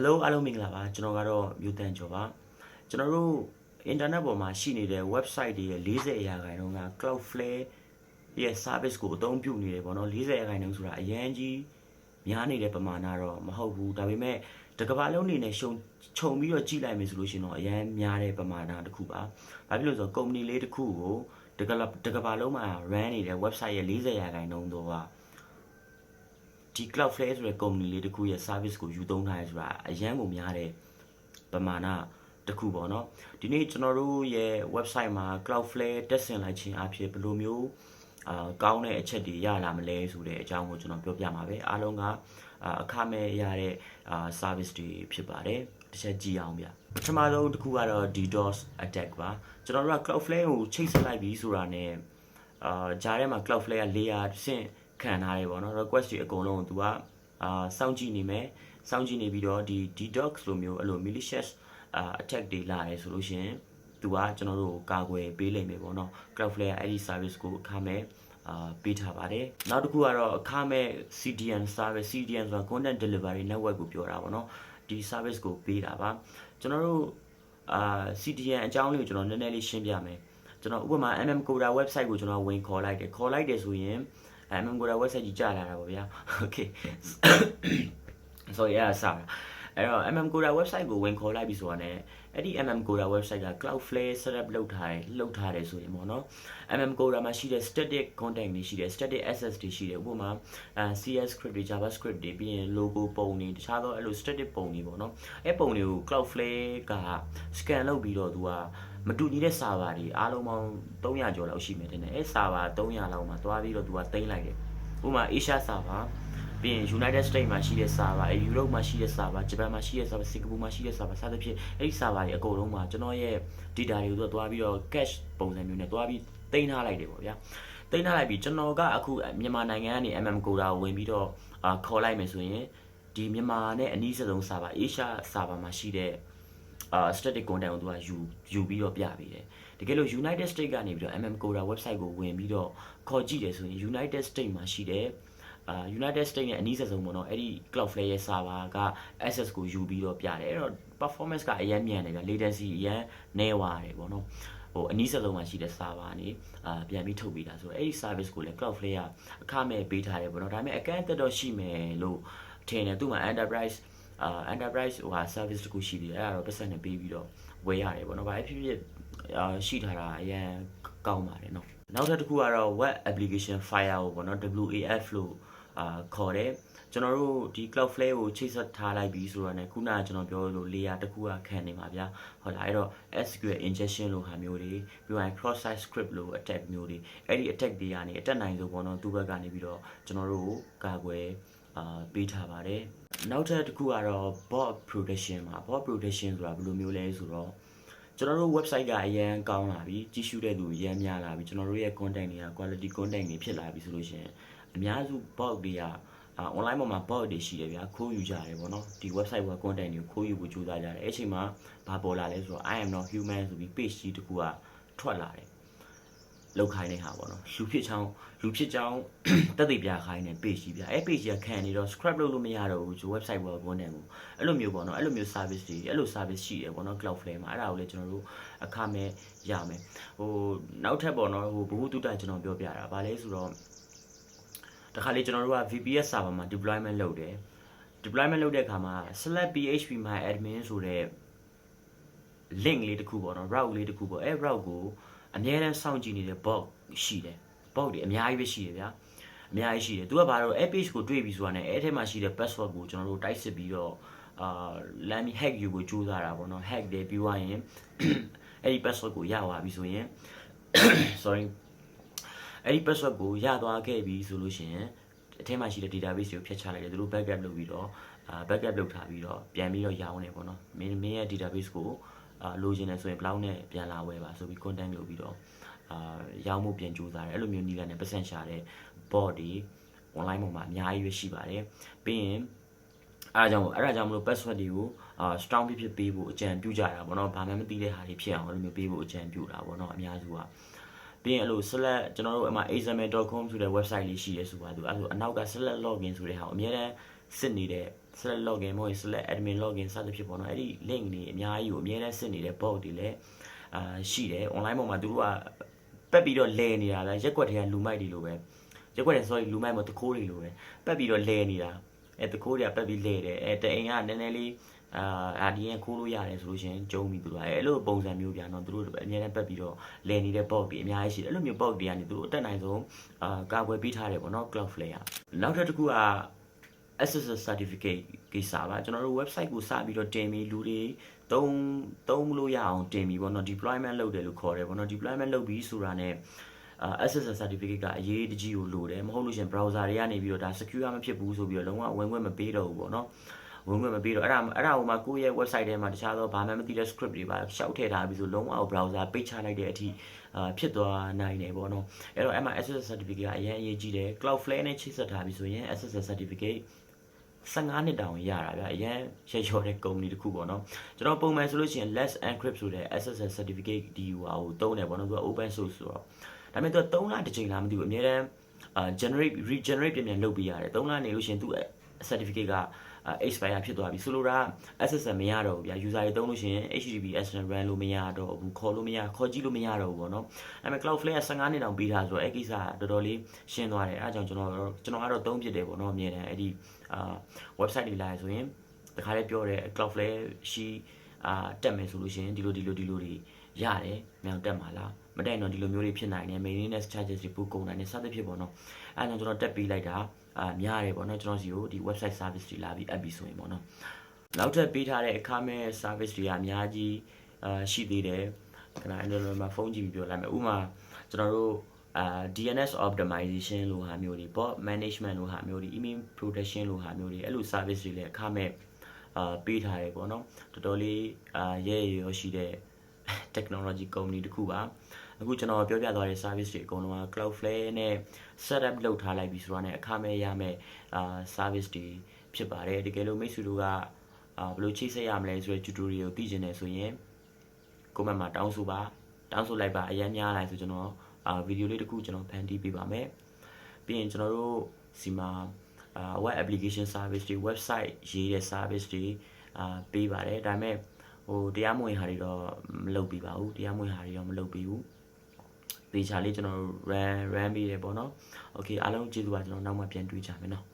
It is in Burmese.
Hello အားလုံးမင်္ဂလာပါကျွန်တော်ကတော့မြို့တန်ကျော်ပါကျွန်တော်တို့ internet ပေါ်မှာရှိနေတဲ့ website တွေရဲ့40ရာခိုင်နှုန်းက Cloudflare ရဲ့ service ကိုအသုံးပြုနေတယ်ပေါ့နော်40ရာခိုင်နှုန်းဆိုတာအရန်ကြီးများနေတဲ့ပမာဏတော့မဟုတ်ဘူးဒါပေမဲ့တကဘာလုံးအနေနဲ့ရှုံခြုံပြီးတော့ကြည့်လိုက်မယ်ဆိုလို့ရှိရင်တော့အရန်များတဲ့ပမာဏတစ်ခုပါဘာဖြစ်လို့လဲဆိုတော့ company လေးတစ်ခုကိုတကလတကဘာလုံးမှာ run နေတဲ့ website ရဲ့40ရာခိုင်နှုန်းတော့က ဒီ Cloudflare ဆိုတဲ့ company လေးတစ်ခုရဲ့ service ကိုယူသုံးထားရဲဆိုတာအရန်ကိုများတဲ့ပမာဏတစ်ခုပေါ့နော်ဒီနေ့ကျွန်တော်တို့ရဲ့ website မှာ Cloudflare တက်ဆင်လိုက်ခြင်းအဖြစ်ဘယ်လိုမျိုးအာကောင်းတဲ့အချက်တွေရလာမလဲဆိုတဲ့အကြောင်းကိုကျွန်တော်ပြောပြမှာပဲအားလုံးကအာအခမဲ့ရတဲ့အာ service တွေဖြစ်ပါတယ်တစ်ချက်ကြည့်အောင်ဗျပထမဆုံးတစ်ခုကတော့ DDoS attack ပါကျွန်တော်တို့က Cloudflare ကိုချိတ်ဆက်လိုက်ပြီးဆိုတာ ਨੇ အာဂျားထဲမှာ Cloudflare က layer တစ်ဆင့် ခံထားတယ်ပေါ့နော် request တွေအကုန်လုံးကို तू ကအာစောင့်ကြည့်နေမယ်စောင့်ကြည့်နေပြီးတော့ဒီ detox လိုမျိုးအဲ့လို malicious အာ attack တွေလာတယ်ဆိုလို့ရှိရင် तू ကကျွန်တော်တို့ကိုကာကွယ်ပေးလိမ့်မယ်ပေါ့နော် Cloudflare အဲ့ဒီ service ကိုအခမဲ့အာပေးထားပါတယ်နောက်တစ်ခုကတော့အခမဲ့ CDN service CDN ဆိုတာ content delivery network ကိုပြောတာပေါ့နော်ဒီ service ကိုပေးတာပါကျွန်တော်တို့အာ CDN အကြောင်းလေးကိုကျွန်တော်နည်းနည်းလေးရှင်းပြမယ်ကျွန်တော်ဥပမာ MM Coda website ကိုကျွန်တော်ဝင်ခေါ်လိုက်တယ်ခေါ်လိုက်တယ်ဆိုရင် MM Coda website ကြီးကြာလာတာပေါ့ဗျာ okay sorry အဲ့ဒါစားအဲ့တော့ MM Coda website ကိုဝင်ခေါ်လိုက်ပြီဆိုတာ ਨੇ အဲ့ဒီ MM Coda website က Cloudflare setup လုပ်ထားတယ်လုပ်ထားတယ်ဆိုရင်ပေါ့နော် MM Coda မှာရှိတဲ့ static content တွေရှိတယ် static access တွေရှိတယ်ဥပမာအဲ CS script တွေ JavaScript တွေပြီးရင် logo ပုံတွေတခြားသောအဲ့လို static ပုံတွေပေါ့နော်အဲ့ပုံတွေကို Cloudflare က scan လုပ်ပြီးတော့သူကမတူညီတဲ့ server တွေအားလုံးပေါင်း300ကျော်လောက်ရှိမယ်တဲ့အဲ့ server 300လောက်မှာသွားပြီးတော့သူကတင်လိုက်တယ်ဥပမာ Asia server ပြီးရင် United States မှာရှိတဲ့ server အဲ Europe မှာရှိတဲ့ server ဂျပန်မှာရှိတဲ့ server စင်ကာပူမှာရှိတဲ့ server စသဖြင့်အဲ့ဒီ server တွေအကုန်လုံးမှာကျွန်တော်ရဲ့ data တွေကိုသူကသွားပြီးတော့ cache ပုံစံမျိုးနဲ့သွားပြီးတင်ထားလိုက်တယ်ပေါ့ဗျာတင်ထားလိုက်ပြီးကျွန်တော်ကအခုမြန်မာနိုင်ငံကနေ MM Coda ကိုဝင်ပြီးတော့အာခေါ်လိုက်မယ်ဆိုရင်ဒီမြန်မာနဲ့အနည်းဆုံး server Asia server မှာရှိတဲ့ အာ static content ကိုသူကယူယူပြီးတော့ပြပေးတယ်တကယ်လို့ United States ကနေပြီးတော့ MM Coda website ကိုဝင်ပြီးတော့ခေါ်ကြည့်တယ်ဆိုရင် United States မှာရှိတဲ့အာ United States နဲ့အနည်းဆုံးပေါ့နော်အဲ့ဒီ Cloudflare ရဲ့ server က access ကိုယူပြီးတော့ပြတယ်အဲ့တော့ performance ကအရင်မြန်တယ်ဗျ latency အရင်နည်းသွားတယ်ပေါ့နော်ဟိုအနည်းဆုံးမှာရှိတဲ့ server နေအာပြန်ပြီးထုတ်ပေးတာဆိုတော့အဲ့ဒီ service ကိုလည်း Cloudflare ကအခမဲ့ပေးထားတယ်ပေါ့နော်ဒါပေမဲ့အကန့်အသတ်တော့ရှိမယ်လို့ထင်တယ်သူ့မှာ enterprise အာ enterprise ဟိုဟာ service တခုရှိသေးတယ်အဲ့ဒါတော့ပတ်စံနဲ့ပေးပြီးတော့ဝယ်ရတယ်ပေါ့နော်ဘာဖြစ်ဖြစ်အာရှိထားတာအရင်ကောင်းပါတယ်နော်နောက်ထပ်တစ်ခုကတော့ web application file ကိုပေါ့နော် WAF လို့အာခေါ်တယ်ကျွန်တော်တို့ဒီ Cloudflare ကိုချိတ်ဆက်ထားလိုက်ပြီးဆိုတော့ねခုနကကျွန်တော်ပြောလို့ layer တစ်ခုကခံနေမှာဗျာဟုတ်လားအဲ့တော့ SQL injection လို့ဟာမျိုးတွေပြီးရင် cross site script လို့ attack မျိုးတွေအဲ့ဒီ attack တွေကနေအတက်နိုင်ဆုံးပေါ့နော်သူ့ဘက်ကနေပြီးတော့ကျွန်တော်တို့ကိုကာကွယ် အာပေးထားပါတယ်နောက်ထပ်တစ်ခုကတော့ bot protection ပါ bot protection ဆိုတာဘယ်လိုမျိုးလဲဆိုတော့ကျွန်တော်တို့ website ကအရန်ကောင်းလာပြီကြီးစုတဲ့သူအရန်များလာပြီကျွန်တော်တို့ရဲ့ content တွေက quality content တွေဖြစ်လာပြီဆိုလို့ရှိရင်အများစု bot တွေကအာ online ပေါ်မှာ bot တွေရှိတယ်ဗျာခိုးယူကြတယ်ပေါ့နော်ဒီ website က content တွေကိုခိုးယူဖို့ကြိုးစားကြတယ်အဲ့အချိန်မှာဘာပေါ်လာလဲဆိုတော့ I am not human ဆိုပြီး page ကြီးတစ်ခုကထွက်လာတယ် လောက်ခိုင်းတဲ့ဟာပေါ့နော်လူဖြစ်ချောင်းလူဖြစ်ချောင်းတက်သိပြခိုင်းတဲ့ page ကြီးဗျအဲ့ page ကြီးကခံနေတော့ scrap လုပ်လို့မရတော့ဘူးဒီ website ပေါ် content ကိုအဲ့လိုမျိုးပေါ့နော်အဲ့လိုမျိုး service တွေအဲ့လို service ရှိတယ်ပေါ့နော် Cloudflare မှာအဲ့ဒါကိုလည်းကျွန်တော်တို့အခမဲ့ရမယ်ဟိုနောက်ထပ်ပေါ့နော်ဟိုဘ ഹു တုတကျွန်တော်ပြောပြတာဗာလဲဆိုတော့တခါလေကျွန်တော်တို့က VPS server မှာ deployment လုပ်တယ် deployment လုပ်တဲ့အခါမှာ select php my admin ဆိုတဲ့ link လေးတစ်ခုပေါ့နော် route လေးတစ်ခုပေါ့အဲ route ကို အများအားစောင့်ကြည့်နေတဲ့ bot ရှိတယ် bot တွေအများကြီးပဲရှိတယ်ဗျာအများကြီးရှိတယ်သူကဘာလို့ app page ကိုတွေ့ပြီဆိုတာနဲ့အဲ့ထဲမှာရှိတဲ့ password ကိုကျွန်တော်တို့တိုက်စစ်ပြီးတော့အာလမ်းမီ hack ယူကိုကြိုးစားတာပေါ့နော် hack တယ်ပြီးသွားရင်အဲ့ဒီ password ကိုရသွားပြီဆိုရင် sorry အဲ့ဒီ password ကိုရသွားခဲ့ပြီဆိုလို့ရှိရင်အထဲမှာရှိတဲ့ database ကိုဖျက်ချလိုက်တယ်သူတို့ backup လုပ်ပြီးတော့အာ backup လုပ်ထားပြီးတော့ပြန်ပြီးတော့ရောင်းနေပေါ့နော်မင်းမင်းရဲ့ database ကို အာလိုချင်တယ်ဆိုရင်ဘလောက်နဲ့ပြန်လာဝယ်ပါဆိုပြီး content လုပ်ပြီးတော့အာရောင်းမှုပြန်ကြိုးစားတယ်အဲ့လိုမျိုးနည်းလမ်းနဲ့ပတ်စံရှာတဲ့ bot တွေ online ပေါ်မှာအများကြီးပဲရှိပါတယ်ပြီးရင်အားကြောင့်အဲ့ဒါကြောင့်မလို့ password တွေကိုအာ strong ဖြစ်ဖြစ်ပေးဖို့အကြံပြုကြတာပေါ့နော်ဘာမှမသိတဲ့ဟာတွေဖြစ်အောင်အဲ့လိုမျိုးပေးဖို့အကြံပြုတာပေါ့နော်အများစုကပြီးရင်အဲ့လို select ကျွန်တော်တို့အမှ example.com ဆိုတဲ့ website လေးရှိရဲဆိုပါသူအဲ့လိုအနောက်က select login ဆိုတဲ့ဟာကိုအများတန်း စစ်နေတဲ့ select login မဟုတ်ရင် select admin login စသဖြင့်ပေါ့နော်အဲ့ဒီ link တွေအများကြီးကိုအများနဲ့စစ်နေတဲ့ bot တွေလည်းအာရှိတယ် online ပေါ်မှာသူတို့ကပက်ပြီးတော့လဲနေတာလားရက်ကွက်တွေကလူမိုက်တွေလိုပဲရက်ကွက်တွေ sorry လူမိုက်မဟုတ်တခိုးတွေလိုပဲပက်ပြီးတော့လဲနေတာအဲတခိုးတွေကပက်ပြီးလဲတယ်အဲတအိမ်ကနည်းနည်းလေးအာအာဒီရင်ခိုးလို့ရတယ်ဆိုလို့ရှိရင်ကျုံပြီးသူတို့အဲအဲ့လိုပုံစံမျိုးပြန်တော့သူတို့အများနဲ့ပက်ပြီးတော့လဲနေတဲ့ bot တွေအများကြီးရှိတယ်အဲ့လိုမျိုး bot တွေကနေသူတို့အတက်နိုင်ဆုံးအာကာကွယ်ပေးထားတယ်ပေါ့နော် Cloudflare ကနောက်ထပ်တစ်ခုက SSL certificate ကိစ္စပါကျွန်တော်တို့ website ကိုစပြီးတော့တင်ပြီးလူတွေသုံးသုံးလို့ရအောင်တင်ပြီးပေါ့နော် deployment လုပ်တယ်လို့ခေါ်တယ်ပေါ့နော် deployment လုပ်ပြီးဆိုတာ ਨੇ အာ SSL certificate ကအရေးတကြီးကိုလိုတယ်မဟုတ်လို့ရှရင် browser တွေကနေပြီးတော့ဒါ secure မဖြစ်ဘူးဆိုပြီးတော့လုံးဝဝင်ခွင့်မပေးတော့ဘူးပေါ့နော်ဝင်ခွင့်မပေးတော့အဲ့ဒါအဲ့ဒါဟိုမှာကိုယ့်ရဲ့ website ထဲမှာတခြားသောဘာမှမသိတဲ့ script တွေပါရှောက်ထည့်ထားပြီးဆိုလုံးဝ browser ပိတ်ချလိုက်တဲ့အထိအာဖြစ်သွားနိုင်တယ်ပေါ့နော်အဲ့တော့အဲ့မှာ SSL certificate ကအရင်အရေးကြီးတယ် Cloudflare နဲ့ချိတ်ဆက်ထားပြီးဆိုရင် SSL certificate 15နှစ်တောင်ရတာဗျအရင်ရရော်တဲ့ company တခုပေါ့နော်ကျွန်တော်ပုံမှန်ဆိုလို့ရှိရင် less encrypt ဆိုတဲ့ SSL certificate ဒီဟာကိုတုံးတယ်ပေါ့နော်သူက open source ဆိုတော့ဒါပေမဲ့သူက3လတစ်ချိန်လားမသိဘူးအများတန်းအာ generate regenerate ပြင်ပြန်လုပ်ပေးရတယ်3လနေလို့ရှိရင်သူ certificate က expire ဖြစ်သွားပြီဆိုလိုတာ SSL မရတော့ဘူးဗျာ user တွေတုံးလို့ရှိရင် HTTPS နဲ့ run လို့မရတော့ဘူးခေါ်လို့မရခေါ်ကြည့်လို့မရတော့ဘူးပေါ့နော်အဲ့မဲ့ Cloudflare က15နှစ်တောင်ပေးထားဆိုတော့အဲ့ကိစ္စကတော်တော်လေးရှင်းသွားတယ်အဲ့ဒါကြောင့်ကျွန်တော်ကျွန်တော်ကတော့သုံးဖြစ်တယ်ပေါ့နော်အမြဲတမ်းအဲ့ဒီအာ website တွေလာရဆိုရင်တခါလေးပြောတယ် Cloudflare ရှိအာတက်မယ်ဆိုလို့ရှိရင်ဒီလိုဒီလိုဒီလိုတွေရတယ်မြောင်တက်မှာလားမတက်ရင်တော့ဒီလိုမျိုးတွေဖြစ်နိုင်တယ် maintenance charges တွေပိုကုန်နိုင်တယ်စသဖြင့်ပေါ့နော်အဲဒါကြောင့်ကျွန်တော်တက်ပေးလိုက်တာ အာများတယ်ပေါ့နော်ကျွန်တော်စီကိုဒီ website service တွေလာပြီး app ပြီးဆိုရင်ပေါ့နော်နောက်ထပ်ပေးထားတဲ့အခမဲ့ service တွေကအများကြီးအာရှိသေးတယ်ခဏ Android မှာဖုန်းကြည့်ပြီးပြောလိုက်မယ်ဥပမာကျွန်တော်တို့အာ DNS optimization လို့ဟာမျိုးတွေ bot management လို့ဟာမျိုးတွေ email protection လို့ဟာမျိုးတွေအဲ့လို service တွေလည်းအခမဲ့အာပေးထားတယ်ပေါ့နော်တော်တော်လေးအာရဲရရောရှိတဲ့ technology company တခုပါ အခုကျွန်တော်ပြောပြသွားတဲ့ service တွေအကုန်လုံးက Cloudflare နဲ့ setup လုပ်ထားလိုက်ပြီဆိုတော့ ਨੇ အခမဲ့ရမယ်အာ service တွေဖြစ်ပါတယ်တကယ်လို့မိတ်ဆွေတို့ကအာဘယ်လိုချိတ်ဆက်ရမလဲဆိုတဲ့ tutorial ကိုသိချင်တယ်ဆိုရင် comment မှာတောင်းဆိုပါတောင်းဆိုလိုက်ပါအရင်များလိုက်ဆိုကျွန်တော်အာဗီဒီယိုလေးတစ်ခုကျွန်တော်ဖန်တီးပေးပါမယ်ပြီးရင်ကျွန်တော်တို့စီမှာအာ web application service တွေ website ရေးတဲ့ service တွေအာပေးပါတယ်ဒါပေမဲ့ဟိုတရားမဝင်ဟာတွေတော့မလုပ်ပြပါဘူးတရားမဝင်ဟာတွေတော့မလုပ်ပြဘူး ပေချာလေးကျွန်တော် run run ပြီးတယ်ပေါ့နော် okay အားလုံးကျေးဇူးပါကျွန်တော်နောက်မှပြန်တွေ့ကြမယ်နော်